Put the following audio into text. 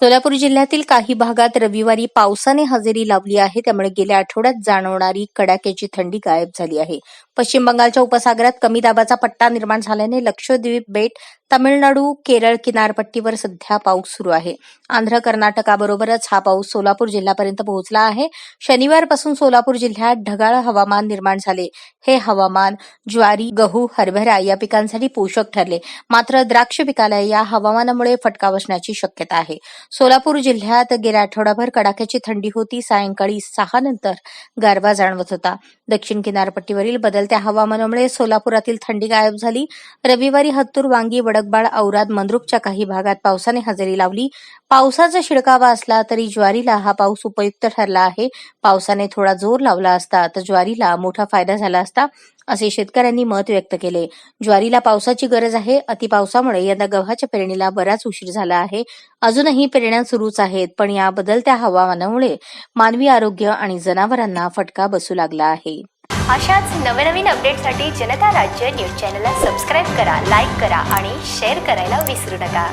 सोलापूर जिल्ह्यातील काही भागात रविवारी पावसाने हजेरी लावली आहे. त्यामुळे गेल्या आठवड्यात जाणवणारी कडाक्याची थंडी गायब झाली आहे. पश्चिम बंगालच्या उपसागरात कमी दाबाचा पट्टा निर्माण झाल्याने लक्षद्वीप बेट तामिळनाडू केरळ किनारपट्टीवर सध्या पाऊस सुरू आहे. आंध्र कर्नाटकाबरोबरच हा पाऊस सोलापूर जिल्ह्यापर्यंत पोहोचला आहे. शनिवारपासून सोलापूर जिल्ह्यात ढगाळ हवामान निर्माण झाले. हे हवामान ज्वारी गहू हरभरा या पिकांसाठी पोषक ठरले. मात्र द्राक्ष पिकाला या हवामानामुळे फटका बसण्याची शक्यता आहे. सोलापूर जिल्ह्यात गेल्या आठवडाभर कडाक्याची थंडी होती. सायंकाळी सहा नंतर गारवा जाणवत होता. दक्षिण किनारपट्टीवरील बदलत्या हवामानामुळे सोलापुरातील थंडी गायब झाली. रविवारी हत्तूर वांगी वडकबाळ औराद मंद्रुपच्या काही भागात पावसाने हजेरी लावली. पावसाचा शिडकावा असला तरी ज्वारीला हा पाऊस उपयुक्त ठरला आहे. पावसाने थोडा जोर लावला असता तर ज्वारीला मोठा फायदा झाला असता असे शेतकऱ्यांनी मत व्यक्त केले. ज्वारीला पावसाची गरज आहे. अतिपावसामुळे यंदा गव्हाच्या पेरणीला बराच उशीर झाला आहे. अजूनही पेरण्या सुरूच आहेत पण या बदलत्या हवामानामुळे मानवी आरोग्य आणि जनावरांना फटका बसू लागला आहे. अशाच नवनवीन अपडेटसाठी जनता राज्य न्यूज चॅनलला सबस्क्राईब करा लाईक करा आणि शेअर करायला विसरू नका.